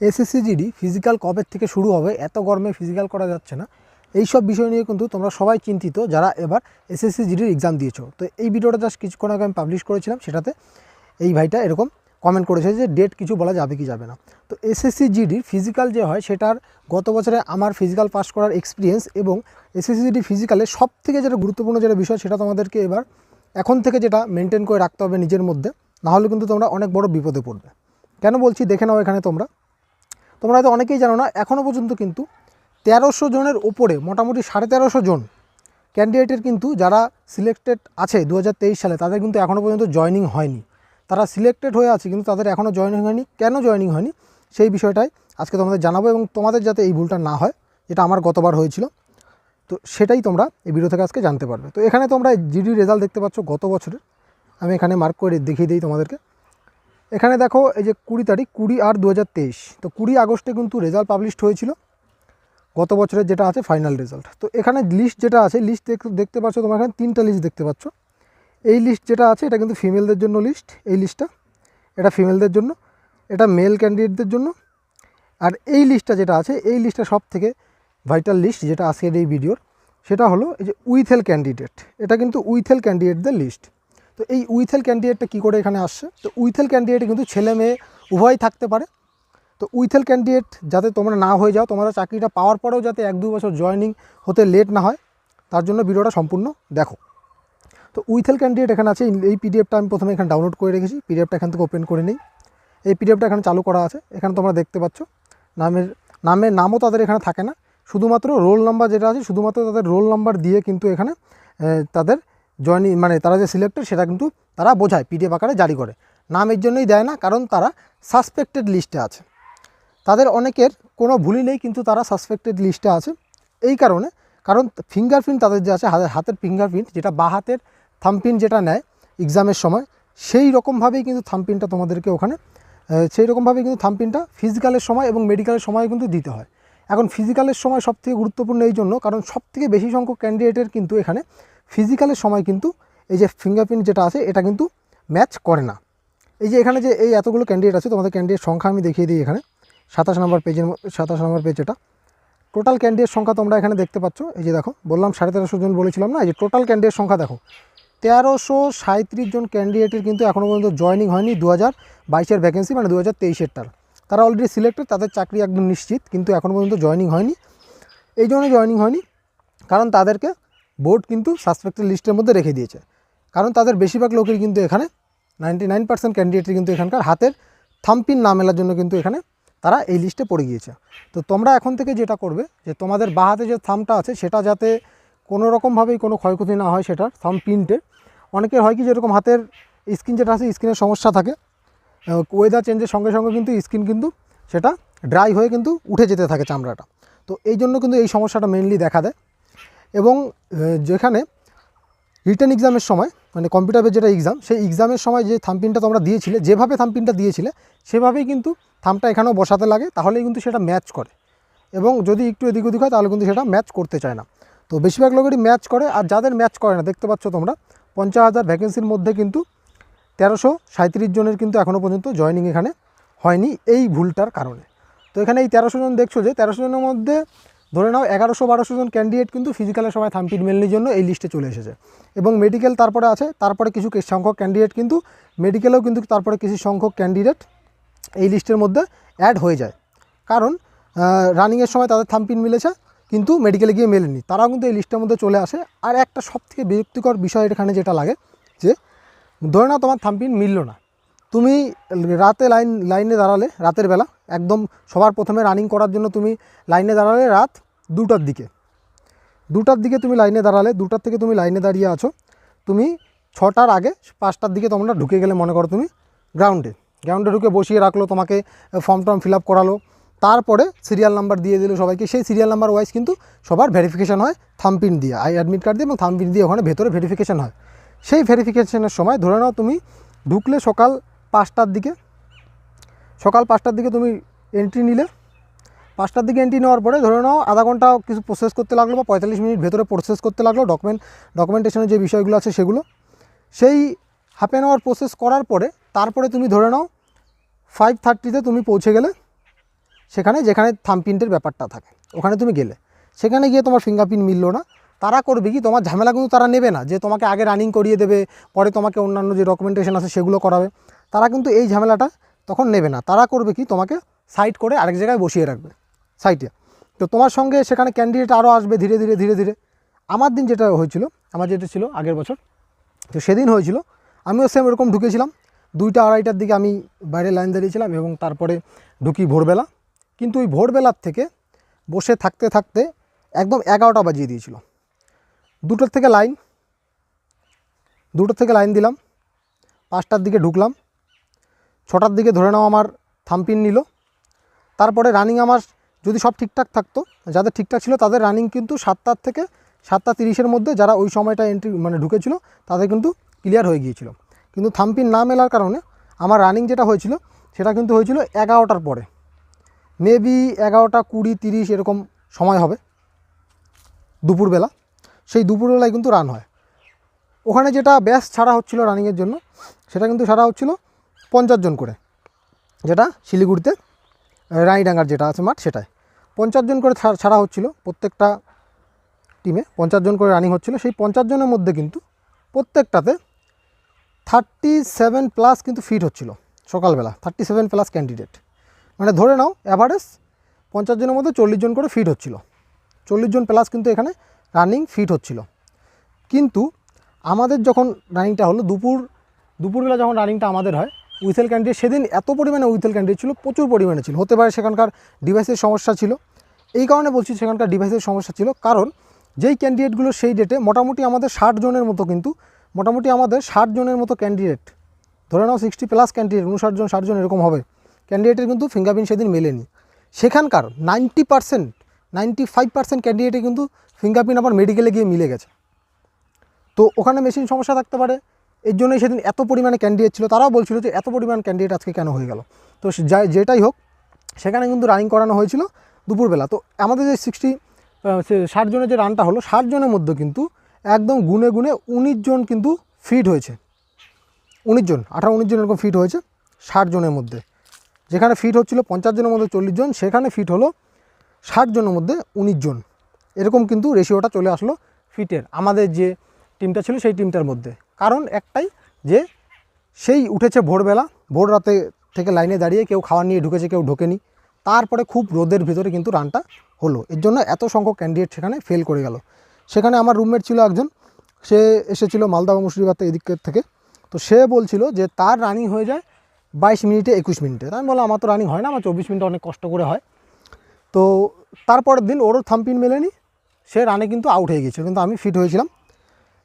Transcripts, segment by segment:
SSC GD physical কবের থেকে শুরু হবে? এত গরমে ফিজিক্যাল করা যাচ্ছে না। এই সব বিষয় নিয়ে কিন্তু তোমরা সবাই চিন্তিত যারা এবার এসএসসি জিডির এক্সাম দিয়েছ। তো এই ভিডিওটা জাস্ট কিছুক্ষণ আগে আমি পাবলিশ করেছিলাম, সেটাতে এই ভাইটা এরকম কমেন্ট করেছে যে ডেট কিছু বলা যাবে কি যাবে না। তো এসএসসি জিডির ফিজিক্যাল যে হয়, সেটার গত বছরে আমার ফিজিক্যাল পাস করার এক্সপিরিয়েন্স এবং এসএসসি জিডি ফিজিক্যালে সব থেকে যেটা গুরুত্বপূর্ণ যেটা বিষয়, সেটা তোমাদেরকে এবার এখন থেকে যেটা মেনটেন করে রাখতে হবে নিজের মধ্যে, নাহলে কিন্তু তোমরা অনেক বড় বিপদে পড়বে। কেন বলছি? দেখে নাও এখানে তোমরা। তোমরা হয়তো অনেকেই জানো না এখনও পর্যন্ত কিন্তু তেরোশো জনের ওপরে, মোটামুটি সাড়ে তেরোশো জন ক্যান্ডিডেটের কিন্তু যারা সিলেক্টেড আছে দু হাজার তেইশ সালে, তাদের কিন্তু এখনও পর্যন্ত জয়নিং হয়নি। তারা সিলেক্টেড হয়ে আছে কিন্তু তাদের এখনও জয়নিং হয়নি। কেন জয়নিং হয়নি? সেই বিষয়টাই আজকে তোমাদের জানাব এবং তোমাদের যাতে এই ভুলটা না হয়, যেটা আমার গতবার হয়েছিল, তো সেটাই তোমরা এই ভিডিও থেকে আজকে জানতে পারবে। তো এখানে তোমরা জিডি রেজাল্ট দেখতে পাচ্ছ গত বছরের। আমি এখানে মার্ক করে দেখিয়ে দিই তোমাদেরকে। এখানে দেখো, এই যে কুড়ি তারিখ, কুড়ি আর দু হাজার তেইশ। তো কুড়ি আগস্টে কিন্তু রেজাল্ট পাবলিশড হয়েছিল। গত বছরের যেটা আছে ফাইনাল রেজাল্ট তো এখানে লিস্ট যেটা আছে লিস্ট দেখতে পাচ্ছ তোমরা এখানে তিনটা লিস্ট দেখতে পাচ্ছ। এই লিস্ট যেটা আছে, এটা কিন্তু ফিমেলদের জন্য লিস্ট এই লিস্টটা এটা ফিমেলদের জন্য, এটা মেল ক্যান্ডিডেটদের জন্য। আর এই লিস্টটা যেটা আছে, এই লিস্টটা সব থেকে ভাইটাল লিস্ট যেটা আজকের এই ভিডিওর সেটা হলো এই যে উইথেল ক্যান্ডিডেট এটা কিন্তু উইথেল ক্যান্ডিডেটদের লিস্ট তো এই উইথেল ক্যান্ডিডেটটা কী করে এখানে আসছে? তো উইথেল ক্যান্ডিডেট কিন্তু ছেলে মেয়ে উভয় থাকতে পারে। তো উইথেল ক্যান্ডিডেট যাতে তোমরা না হয়ে যাও, তোমরা চাকরিটা পাওয়ার পরেও যাতে এক দু বছর জয়নিং হতে লেট না হয়, তার জন্য ভিডিওটা সম্পূর্ণ দেখো। তো উইথেল ক্যান্ডিডেট এখানে আছে, এই পিডিএফটা আমি প্রথমে এখানে ডাউনলোড করে রেখেছি, পিডিএফটা এখান থেকে ওপেন করে নিই। এই পিডিএফটা এখানে চালু করা আছে, এখানে তোমরা দেখতে পাচ্ছ। নামের নামের নামও তাদের এখানে থাকে না। শুধুমাত্র রোল নাম্বার যেটা আছে, শুধুমাত্র তাদের রোল নাম্বার দিয়ে কিন্তু এখানে তাদের জয়নিং মানে তারা যে সিলেক্টেড সেটা কিন্তু তারা বোঝায়, পিডিএফ আকারে জারি করে। নাম এর জন্যই দেয় না, কারণ তারা সাসপেক্টেড লিস্টে আছে। তাদের অনেকের কোনো ভুলই নেই, কিন্তু তারা সাসপেক্টেড লিস্টে আছে। এই কারণে, কারণ ফিঙ্গারপ্রিন্ট তাদের যে আছে হাতের ফিঙ্গারপ্রিন্ট যেটা বা হাতের থামপ্রিন্ট যেটা নেয় এক্সামের সময়, সেই রকমভাবেই কিন্তু থামপ্রিন্টটা তোমাদেরকে ওখানে সেই রকমভাবেই কিন্তু থাম্পিনটা ফিজিক্যালের সময় এবং মেডিকেলের সময় কিন্তু দিতে হয়। এখন ফিজিক্যালের সময় সবথেকে গুরুত্বপূর্ণ এই জন্য, কারণ সবথেকে বেশি সংখ্যক ক্যান্ডিডেটের কিন্তু এখানে ফিজিক্যালের সময় কিন্তু এই যে ফিঙ্গারপ্রিন্ট যেটা আছে, এটা কিন্তু ম্যাচ করে না। এই যে এখানে যে এই এতগুলো ক্যান্ডিডেট আছে, তোমাদের ক্যান্ডিডেট সংখ্যা আমি দেখিয়ে দিই এখানে। সাতাশ নম্বর পেজের সাতাশ নম্বর পেজ এটা। টোটাল ক্যান্ডিডেট সংখ্যা তোমরা এখানে দেখতে পাচ্ছ। এই যে দেখো, বললাম সাড়ে তেরোশো জন বলেছিলাম না? এই যে টোটাল ক্যান্ডিডেট সংখ্যা দেখো। তেরোশো সাঁত্রিশ জন ক্যান্ডিডেটের কিন্তু এখনও পর্যন্ত জয়নিং হয়নি দু হাজার বাইশের ভ্যাকেন্সি মানে দু হাজার তেইশেরটার তারা অলরেডি সিলেক্টেড তাদের চাকরি একদম নিশ্চিত, কিন্তু এখনও পর্যন্ত জয়নিং হয়নি। এই জন্য জয়নিং হয়নি, কারণ তাদেরকে বোর্ড কিন্তু সাসপেক্টেড লিস্টের মধ্যে রেখে দিয়েছে। কারণ তাদের বেশিরভাগ লোকের কিন্তু এখানে নাইনটি নাইন পার্সেন্ট ক্যান্ডিডেটের কিন্তু এখানকার হাতের থাম্পিন না মেলার জন্য কিন্তু এখানে তারা এই লিস্টে পড়ে গিয়েছে। তো তোমরা এখন থেকে যেটা করবে, যে তোমাদের বা হাতে যে থামটা আছে, সেটা যাতে কোনো রকমভাবেই কোনো ক্ষয়ক্ষতি না হয় সেটার থাম প্রিন্টে অনেকের হয় কি যেরকম হাতের স্কিন যেটা আছে, স্কিনের সমস্যা থাকে। ওয়েদার চেঞ্জের সঙ্গে সঙ্গে কিন্তু স্কিন কিন্তু সেটা ড্রাই হয়ে কিন্তু উঠে যেতে থাকে চামড়াটা। তো এই জন্য কিন্তু এই সমস্যাটা মেনলি দেখা দেয়। এবং যেখানে রিটেন এক্সামের সময় মানে কম্পিউটারের যেটা এক্সাম সেই এক্সামের সময় যে থামপিনটা তোমরা দিয়েছিলে, যেভাবে থামপিনটা দিয়েছিলে, সেভাবেই কিন্তু থামটা এখানেও বসাতে লাগে, তাহলেই কিন্তু সেটা ম্যাচ করে। এবং যদি একটু এদিক ওদিক হয়, তাহলে কিন্তু সেটা ম্যাচ করতে চায় না। তো বেশিরভাগ লোকেরই ম্যাচ করে, আর যাদের ম্যাচ করে না, দেখতে পাচ্ছ তোমরা, পঞ্চাশ হাজার ভ্যাকেন্সির মধ্যে কিন্তু তেরোশো সাঁত্রিশ জনের কিন্তু এখনও পর্যন্ত জয়নিং এখানে হয়নি, এই ভুলটার কারণে। তো এখানে এই তেরোশো জন দেখছ যে, তেরোশো জনের মধ্যে ধরে নাও এগারোশো বারোশো জন ক্যান্ডিডেট কিন্তু ফিজিক্যালের সময় থাম্পিট মেলনির জন্য এই লিস্টে চলে এসেছে। এবং মেডিকেল তারপরে আছে, তারপরে কিছু সংখ্যক ক্যান্ডিডেট কিন্তু মেডিকেলেও কিন্তু তারপরে কিছু সংখ্যক ক্যান্ডিডেট এই লিস্টের মধ্যে অ্যাড হয়ে যায়। কারণ রানিংয়ের সময় তাদের থাম্পিন মিলেছে, কিন্তু মেডিকেলে গিয়ে মেলেনি। তারাও কিন্তু এই লিস্টের মধ্যে চলে আসে। আর একটা সবথেকে বিরক্তিকর বিষয় এখানে যেটা লাগে, যে ধরে নাও তোমার থাম্পিন মিলল না। তুমি রাতে লাইন, লাইনে দাঁড়ালে, রাতের বেলা, একদম সবার প্রথমে রানিং করার জন্য তুমি লাইনে দাঁড়ালে রাত দুটার দিকে। দুটার দিকে তুমি লাইনে দাঁড়ালে, দুটার থেকে তুমি লাইনে দাঁড়িয়ে আছো, তুমি ছটার আগে পাঁচটার দিকে তোমরা ঢুকে গেলে, মনে করো তুমি গ্রাউন্ডে। গ্রাউন্ডে ঢুকে বসিয়ে রাখল, তোমাকে ফর্ম টর্ম ফিল করালো। তারপরে সিরিয়াল নাম্বার দিয়ে দিল সবাইকে। সেই সিরিয়াল নাম্বার ওয়াইজ কিন্তু সবার ভেরিফিকেশন হয় থামপিন দিয়ে। আই অ্যাডমিট কার্ড দিয়ে এবং থামপিন দিয়ে ওখানে ভেতরে ভেরিফিকেশান হয়। সেই ভেরিফিকেশানের সময় ধরে নাও তুমি ঢুকলে সকাল পাঁচটার দিকে। সকাল পাঁচটার দিকে তুমি এন্ট্রি নিলে পাঁচটার দিকে এন্ট্রি নেওয়ার পরে ধরে নাও, আধা ঘণ্টা কিছু প্রসেস করতে লাগল বা পঁয়তাল্লিশ মিনিট ভেতরে প্রসেস করতে লাগল ডকুমেন্ট ডকুমেন্টেশনের যে বিষয়গুলো আছে সেগুলো। সেই হাফ অ্যান আওয়ার প্রসেস করার পরে তারপরে তুমি ধরে নাও ফাইভ থার্টিতে তুমি পৌঁছে গেলে সেখানে যেখানে থামপ্রিন্টের ব্যাপারটা থাকে, ওখানে তুমি গেলে। সেখানে গিয়ে তোমার ফিঙ্গারপ্রিন্ট মিললো না। তারা করবে কি, তোমার ঝামেলা কিন্তু তারা নেবে না যে তোমাকে আগে রানিং করিয়ে দেবে, পরে তোমাকে অন্যান্য যে ডকুমেন্টেশন আছে সেগুলো করাবে। তারা কিন্তু এই ঝামেলাটা তখন নেবে না। তারা করবে কি, তোমাকে সাইড করে আরেক জায়গায় বসিয়ে রাখবে। সাইটে। তো তোমার সঙ্গে সেখানে ক্যান্ডিডেট আরও আসবে ধীরে ধীরে ধীরে ধীরে। আমার দিন যেটা হয়েছিল, আমার যেটা ছিল আগের বছর, তো সেদিন হয়েছিল। আমিও সেম এরকম ঢুকেছিলাম। দুইটা আড়াইটার দিকে আমি বাইরে লাইন দাঁড়িয়েছিলাম এবং তারপরে ঢুকি ভোরবেলা। কিন্তু ওই ভোরবেলার থেকে বসে থাকতে থাকতে একদম এগারোটা বাজিয়ে দিয়েছিল। দুটোর থেকে লাইন দুটোর থেকে লাইন দিলাম। পাঁচটার দিকে ঢুকলাম। ছটার দিকে ধরে নাও আমার থামপিন নিল। তারপরে রানিং আমার যদি সব ঠিকঠাক থাকতো, যাদের ঠিকঠাক ছিল তাদের রানিং কিন্তু সাতটার থেকে সাতটা তিরিশের মধ্যে যারা ওই সময়টা এন্ট্রি মানে ঢুকেছিল, তাদের কিন্তু ক্লিয়ার হয়ে গিয়েছিল। কিন্তু থাম্পিন না মেলার কারণে আমার রানিং যেটা হয়েছিল, সেটা কিন্তু হয়েছিল এগারোটার পরে। মেবি এগারোটা কুড়ি তিরিশ এরকম সময় হবে, দুপুরবেলা। সেই দুপুরবেলায় কিন্তু রান হয়। ওখানে যেটা ব্যাস ছাড়া হচ্ছিল রানিংয়ের জন্য, সেটা কিন্তু ছাড়া হচ্ছিল পঞ্চাশ জন করে, যেটা শিলিগুড়িতে রানীডাঙ্গার যেটা আছে মাঠ, সেটাই। পঞ্চাশ জন করে ছাড়া হচ্ছিল প্রত্যেকটা টিমে পঞ্চাশ জন করে রানিং হচ্ছিল। সেই পঞ্চাশ জনের মধ্যে কিন্তু প্রত্যেকটাতে থার্টি সেভেন প্লাস কিন্তু ফিট হচ্ছিল সকালবেলা থার্টি সেভেন প্লাস ক্যান্ডিডেট মানে ধরে নাও অ্যাভারেজ পঞ্চাশ জনের মধ্যে চল্লিশ জন করে ফিট হচ্ছিল। চল্লিশ জন প্লাস কিন্তু এখানে রানিং ফিট হচ্ছিল। কিন্তু আমাদের যখন রানিংটা হলো, দুপুর দুপুরবেলা যখন রানিংটা আমাদের হয় উইথেল ক্যান্ডিডেট, সেদিন এত পরিমাণে উইথেল ক্যান্ডিডেট ছিল, প্রচুর পরিমাণে ছিল। হতে পারে সেখানকার ডিভাইসের সমস্যা ছিল। এই কারণে বলছি সেখানকার ডিভাইসের সমস্যা ছিল। কারণ যেই ক্যান্ডিডেটগুলো সেই ডেটে মোটামুটি আমাদের ষাট জনের মতো কিন্তু, মোটামুটি আমাদের ষাট জনের মতো ক্যান্ডিডেট, ধরে নাও সিক্সটি প্লাস ক্যান্ডিডেট উনষাট জন, ষাট জন এরকম হবে। ক্যান্ডিডেটের কিন্তু ফিঙ্গারপ্রিন্ট সেদিন মেলেনি। সেখানকার ninety percent ninety five percent ক্যান্ডিডেটে কিন্তু ফিঙ্গারপ্রিন্ট আবার মেডিকেলে গিয়ে মিলে গেছে। তো ওখানে মেশিন সমস্যা থাকতে পারে। এর জন্যই সেদিন এত পরিমাণে ক্যান্ডিডেট ছিল, তারাও বলছিল যে এত পরিমাণ ক্যান্ডিডেট আজকে কেন হয়ে গেল। তো যাই, যেটাই হোক, সেখানে কিন্তু রানিং করানো হয়েছিল দুপুরবেলা। তো আমাদের যে সিক্সটি ষাট জনের যে রানটা হলো, ষাট জনের মধ্যে কিন্তু একদম গুনে গুনে উনিশ জন কিন্তু ফিট হয়েছে। উনিশ জন, আঠারো উনিশ জন এরকম ফিট হয়েছে ষাট জনের মধ্যে। যেখানে ফিট হচ্ছিল পঞ্চাশ জনের মধ্যে চল্লিশ জন, সেখানে ফিট হলো ষাট জনের মধ্যে উনিশ জন। এরকম কিন্তু রেশিওটা চলে আসলো ফিটের আমাদের যে টিমটা ছিল সেই টিমটার মধ্যে। কারণ একটাই যে সেই উঠেছে ভোরবেলা ভোর রাতে থেকে লাইনে দাঁড়িয়ে কেউ খাওয়ার নিয়ে ঢুকেছে, কেউ ঢোকেনি। তারপরে খুব রোদের ভিতরে কিন্তু রানটা হলো। এর জন্য এত সংখ্যক ক্যান্ডিডেট সেখানে ফেল করে গেল। সেখানে আমার রুমমেট ছিল একজন, সে এসেছিল মালদা মুর্শিদাবাদ এদিকের থেকে। তো সে বলছিল যে তার রানিং হয়ে যায় বাইশ মিনিটে একুশ মিনিটে। আমি বললাম, আমার তো রানিং হয় না, আমার চব্বিশ মিনিটে অনেক কষ্ট করে হয়। তো তারপরের দিন ওরও থাম্পিন মেলেনি, সে রানে কিন্তু আউট হয়ে গিয়েছিল। কিন্তু আমি ফিট হয়েছিলাম।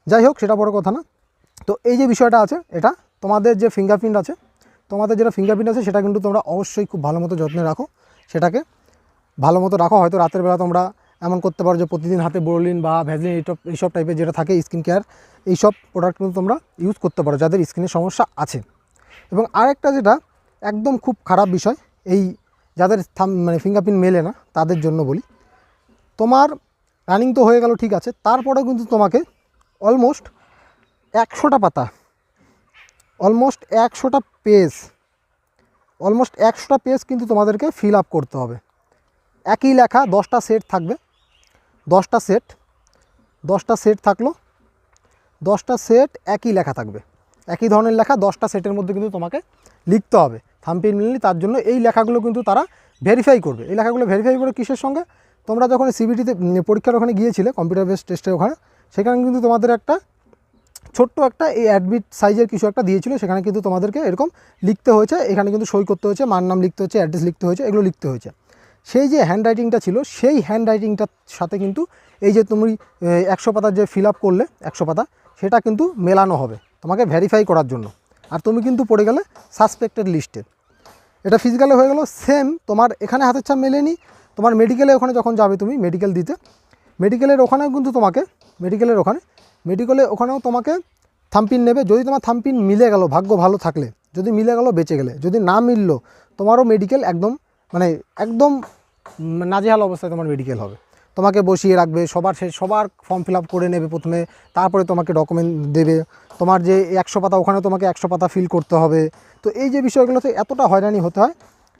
যাই হোক সেটা বড় কথা না। তো এই যে বিষয়টা আছে, এটা তোমাদের যে ফিঙ্গারপ্রিন্ট আছে, তোমাদের যেটা ফিঙ্গারপ্রিন্ট আছে, সেটা কিন্তু তোমরা অবশ্যই খুব ভালো মতো যত্নে রাখো। সেটাকে ভালো মতো রাখো। হয়তো রাতের বেলা তোমরা এমন করতে পারো যে প্রতিদিন হাতে বোরলিন বা ভ্যাজলিন এইসব এইসব টাইপের যেটা থাকে স্কিন কেয়ার এইসব প্রোডাক্ট কিন্তু তোমরা ইউজ করতে পারো যাদের স্কিনের সমস্যা আছে। এবং আরেকটা যেটা একদম খুব খারাপ বিষয়, এই যাদের থাম মানে ফিঙ্গারপ্রিন্ট মেলে না, তাদের জন্য বলি, তোমার রানিং তো হয়ে গেল, ঠিক আছে। তারপরেও কিন্তু তোমাকে অলমোস্ট একশোটা পাতা। অলমোস্ট একশোটা পেজ। অলমোস্ট একশোটা পেজ কিন্তু তোমাদেরকে ফিল আপ করতে হবে। একই লেখা, দশটা সেট থাকবে। দশটা সেট দশটা সেট থাকল। দশটা সেট একই লেখা থাকবে। একই ধরনের লেখা, দশটা সেটের মধ্যে কিন্তু তোমাকে লিখতে হবে। থাম্পিন মিলনি তার জন্য এই লেখাগুলো কিন্তু তারা ভেরিফাই করবে। এই লেখাগুলো ভেরিফাই করে কিসের সঙ্গে? তোমরা যখন সিবিটিতে পরীক্ষার ওখানে গিয়েছিলে কম্পিউটার বেস টেস্টের ওখানে সেখানে কিন্তু তোমাদের একটা ছোট্ট একটা এই অ্যাডমিট সাইজের কিছু একটা দিয়েছিল, সেখানে কিন্তু তোমাদেরকে এরকম লিখতে হয়েছে। এখানে কিন্তু সই করতে হয়েছে মার নাম লিখতে হয়েছে অ্যাড্রেস লিখতে হয়েছে, এগুলো লিখতে হয়েছে। সেই যে হ্যান্ড রাইটিংটা ছিল, সেই হ্যান্ড রাইটিংটার সাথে কিন্তু এই যে তুমি একশো পাতার যে ফিল আপ করলে, একশো পাতা, সেটা কিন্তু মেলানো হবে তোমাকে ভেরিফাই করার জন্য। আর তুমি কিন্তু পড়ে গেলে সাসপেক্টেড লিস্টে এটা ফিজিক্যালে হয়ে গেল সেম তোমার এখানে হাতের ছাপ মেলেনি, তোমার মেডিকেলে ওখানে যখন যাবে তুমি মেডিকেল দিতে মেডিকেলের ওখানেও কিন্তু তোমাকে মেডিকেলের ওখানে। মেডিকেলে ওখানেও তোমাকে থাম্পিন নেবে। যদি তোমার থাম্পিন মিলে গেল, ভাগ্য ভালো থাকলে, যদি মিলে গেল, বেঁচে গেলে। যদি না মিললো, তোমারও মেডিকেল একদম মানে একদম নাজেহাল অবস্থায় তোমার মেডিকেল হবে। তোমাকে বসিয়ে রাখবে, সবার সে, সবার ফর্ম ফিল করে নেবে প্রথমে। তারপরে তোমাকে ডকুমেন্ট দেবে। তোমার যে একশো পাতা ওখানে তোমাকে একশো পাতা ফিল করতে হবে। তো এই যে বিষয়গুলোতে এতটা হয়রানি হতে হয়,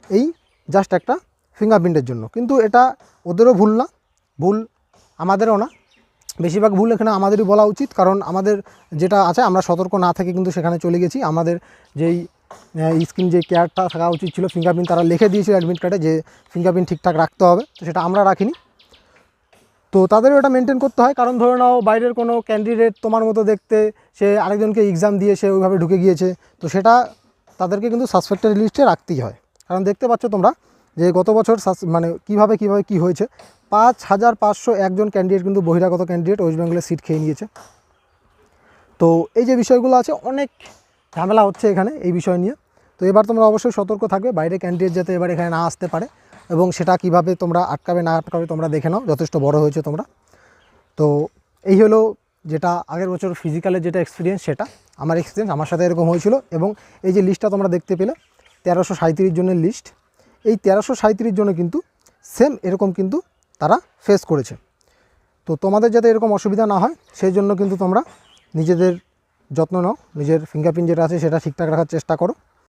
এই জাস্ট একটা ফিঙ্গারপ্রিন্টের জন্য। কিন্তু এটা ওদেরও ভুল না। ভুল আমাদেরও না। বেশিরভাগ ভুল এখানে আমাদেরই বলা উচিত, কারণ আমাদের যেটা আছে, আমরা সতর্ক না থেকে কিন্তু সেখানে চলে গেছি। আমাদের যেই স্ক্রিন যে কেয়ারটা থাকা উচিত ছিল ফিঙ্গারপ্রিন্ট তারা লিখে দিয়েছিল অ্যাডমিট কার্ডে যে ফিঙ্গারপ্রিন্ট ঠিকঠাক রাখতে হবে, তো সেটা আমরা রাখিনি। তো তাদেরও এটা মেনটেন করতে হয়, কারণ ধরে নাও বাইরের কোনো ক্যান্ডিডেট তোমার মতো দেখতে, সে আরেকজনকে এক্সাম দিয়ে সে ওইভাবে ঢুকে গিয়েছে, তো সেটা তাদেরকে কিন্তু সাসপেক্টেড লিস্টে রাখতেই হয়। কারণ দেখতে পাচ্ছ তোমরা যে গত বছর মানে কীভাবে কীভাবে কি হয়েছে, পাঁচ হাজার পাঁচশো একজন ক্যান্ডিডেট কিন্তু বহিরাগত ক্যান্ডিডেট ওয়েস্ট বেঙ্গলের সিট খেয়ে নিয়েছে। তো এই যে বিষয়গুলো আছে, অনেক ঝামেলা হচ্ছে এখানে এই বিষয় নিয়ে। তো এবার তোমরা অবশ্যই সতর্ক থাকবে, বাইরে ক্যান্ডিডেট যাতে এবার এখানে না আসতে পারে এবং সেটা কীভাবে তোমরা আটকাবে, না আটকাবে তোমরা দেখে নাও, যথেষ্ট বড় হয়েছে তোমরা। তো এই হলো যেটা আগের বছর ফিজিক্যালের যেটা এক্সপিরিয়েন্স সেটা আমার এক্সপিরিয়েন্স আমার সাথে এরকম হয়েছিল এবং এই যে লিস্টটা তোমরা দেখতে পেলে, তেরোশো সাঁত্রিশ জনের লিস্ট এই তেরোশো সাঁত্রিশ জনে কিন্তু সেম এরকম কিন্তু তারা ফেস করেছে। তো তোমাদের যাতে এরকম অসুবিধা না হয়, সেই জন্য কিন্তু তোমরা নিজেদের যত্ন নাও, নিজের ফিঙ্গারপ্রিন্ট যেটা আছে সেটা ঠিকঠাক রাখার চেষ্টা করো।